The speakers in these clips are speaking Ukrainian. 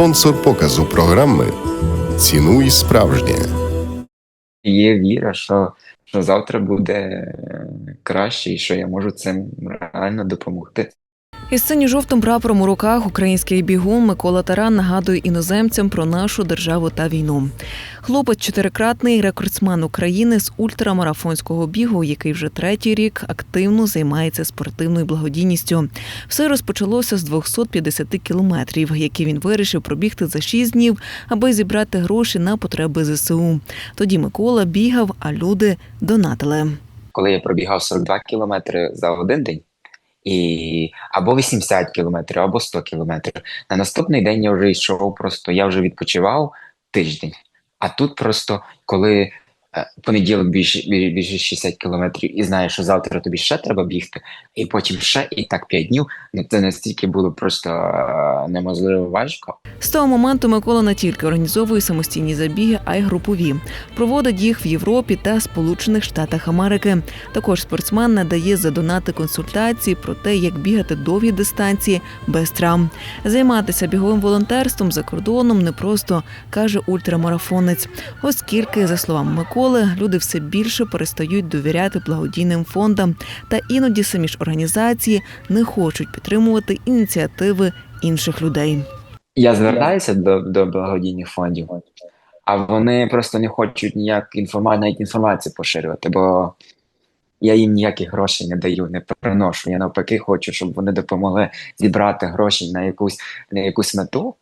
спонсор показу програми Цінуй справжнє. Є віра, що, що завтра буде е, краще і що я можу цим реально допомогти. Із сині жовтим прапором у руках український бігун Микола Таран нагадує іноземцям про нашу державу та війну. Хлопець чотирикратний рекордсмен України з ультрамарафонського бігу, який вже третій рік активно займається спортивною благодійністю. Все розпочалося з 250 кілометрів, які він вирішив пробігти за 6 днів, аби зібрати гроші на потреби ЗСУ. Тоді Микола бігав, а люди донатили. Коли я пробігав 42 кілометри за один день, і або 80 кілометрів, або 100 кілометрів. На наступний день я вже йшов просто, я вже відпочивав тиждень. А тут просто коли понеділок більше, більше 60 кілометрів і знаєш, що завтра тобі ще треба бігти, і потім ще, і так 5 днів. Ну це настільки було просто е, неможливо важко. З того моменту Микола не тільки організовує самостійні забіги, а й групові. Проводить їх в Європі та Сполучених Штатах Америки. Також спортсмен надає за донати консультації про те, як бігати довгі дистанції без травм. Займатися біговим волонтерством за кордоном непросто, каже ультрамарафонець, оскільки, за словами Миколи, люди все більше перестають довіряти благодійним фондам, та іноді самі ж організації не хочуть підтримувати ініціативи інших людей. Я звертаюся до, до благодійних фондів, а вони просто не хочуть ніяк інформацію, навіть інформацію поширювати, бо я їм ніяких грошей не даю, не приношу. Я навпаки хочу, щоб вони допомогли зібрати гроші на якусь, на якусь мету.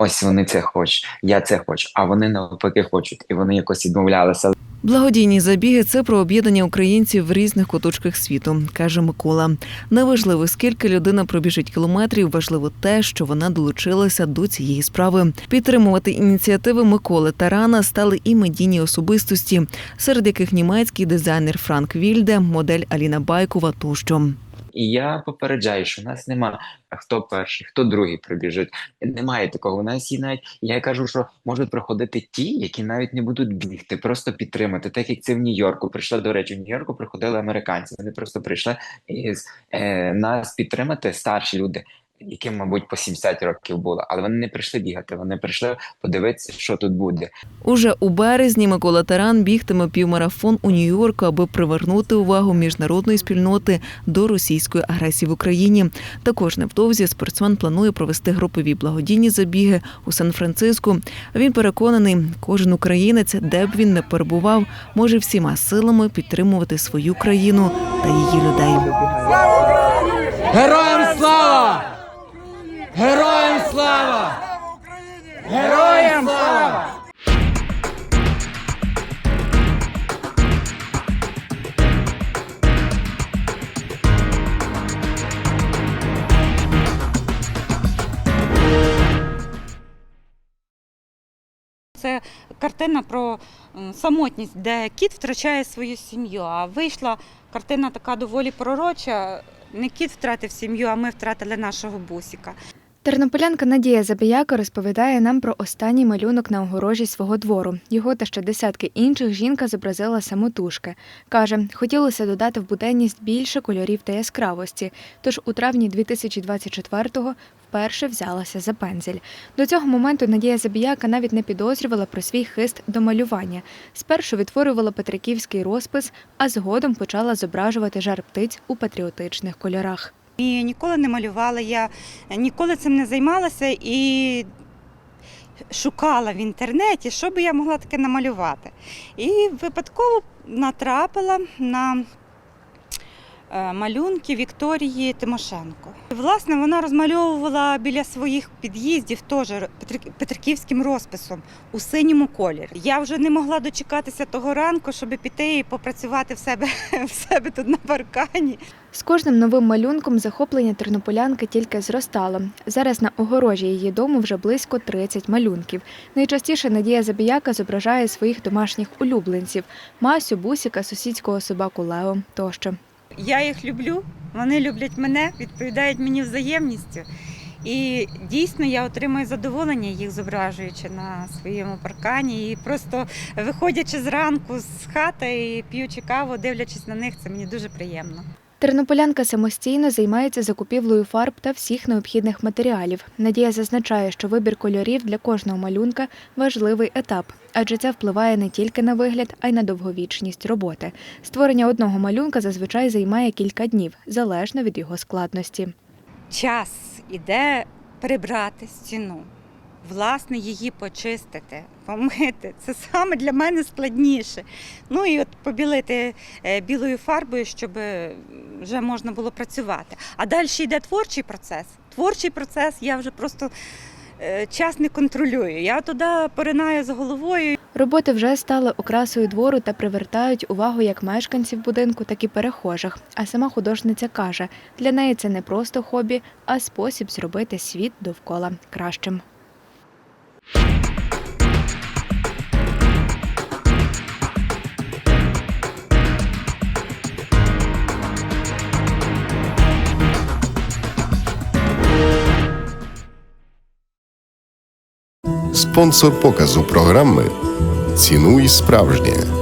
Ось вони це хочуть, я це хочу, а вони навпаки хочуть, і вони якось відмовлялися. Благодійні забіги це про об'єднання українців в різних куточках світу, каже Микола. Неважливо, скільки людина пробіжить кілометрів, важливо те, що вона долучилася до цієї справи. Підтримувати ініціативи Миколи Тарана стали і медійні особистості, серед яких німецький дизайнер Франк Вільде, модель Аліна Байкова тощо. І я попереджаю, що в нас нема хто перший, хто другий прибіжить. Немає такого. У нас є навіть я кажу, що можуть приходити ті, які навіть не будуть бігти, просто підтримати. Так як це в Нью-Йорку. Прийшла до речі, в Нью-Йорку приходили американці. Вони просто прийшли і е, нас підтримати старші люди. Яким, мабуть, по 70 років було, але вони не прийшли бігати. Вони прийшли подивитися, що тут буде. Уже у березні Микола Таран бігтиме півмарафон у Нью-Йорку, аби привернути увагу міжнародної спільноти до російської агресії в Україні. Також невдовзі спортсмен планує провести групові благодійні забіги у Сан-Франциско. Він переконаний, кожен українець, де б він не перебував, може всіма силами підтримувати свою країну та її людей. Героям картина про самотність, де кіт втрачає свою сім'ю. А вийшла картина така доволі пророча. Не кіт втратив сім'ю, а ми втратили нашого бусіка. Тернополянка Надія Забияка розповідає нам про останній малюнок на огорожі свого двору. Його та ще десятки інших жінка зобразила самотужки. Каже, хотілося додати в буденність більше кольорів та яскравості. Тож у травні 2024-го вперше взялася за пензель. До цього моменту Надія Забіяка навіть не підозрювала про свій хист до малювання. Спершу відтворювала петриківський розпис, а згодом почала зображувати жар птиць у патріотичних кольорах. І ніколи не малювала, я ніколи цим не займалася і шукала в інтернеті, що би я могла таке намалювати. І випадково натрапила на малюнки Вікторії Тимошенко. Власне, вона розмальовувала біля своїх під'їздів теж петрик- петриківським розписом у синьому кольорі. Я вже не могла дочекатися того ранку, щоб піти і попрацювати в себе, в себе тут на паркані. З кожним новим малюнком захоплення тернополянки тільки зростало. Зараз на огорожі її дому вже близько 30 малюнків. Найчастіше Надія Забіяка зображає своїх домашніх улюбленців Масю, Бусіка, сусідського собаку Лео тощо. Я їх люблю, вони люблять мене, відповідають мені взаємністю. І дійсно я отримую задоволення їх зображуючи на своєму паркані. І просто виходячи зранку з хати і п'ючи каву, дивлячись на них, це мені дуже приємно. Тернополянка самостійно займається закупівлею фарб та всіх необхідних матеріалів. Надія зазначає, що вибір кольорів для кожного малюнка важливий етап, адже це впливає не тільки на вигляд, а й на довговічність роботи. Створення одного малюнка зазвичай займає кілька днів, залежно від його складності. Час іде прибрати стіну, власне, її почистити, помити. Це саме для мене складніше. Ну і от побілити е, білою фарбою, щоб е, вже можна було працювати. А далі йде творчий процес. Творчий процес я вже просто е, час не контролюю. Я туди поринаю з головою Роботи вже стали окрасою двору та привертають увагу як мешканців будинку, так і перехожих. А сама художниця каже, для неї це не просто хобі, а спосіб зробити світ довкола кращим. Спонсор показу програми Цінуй справжнє.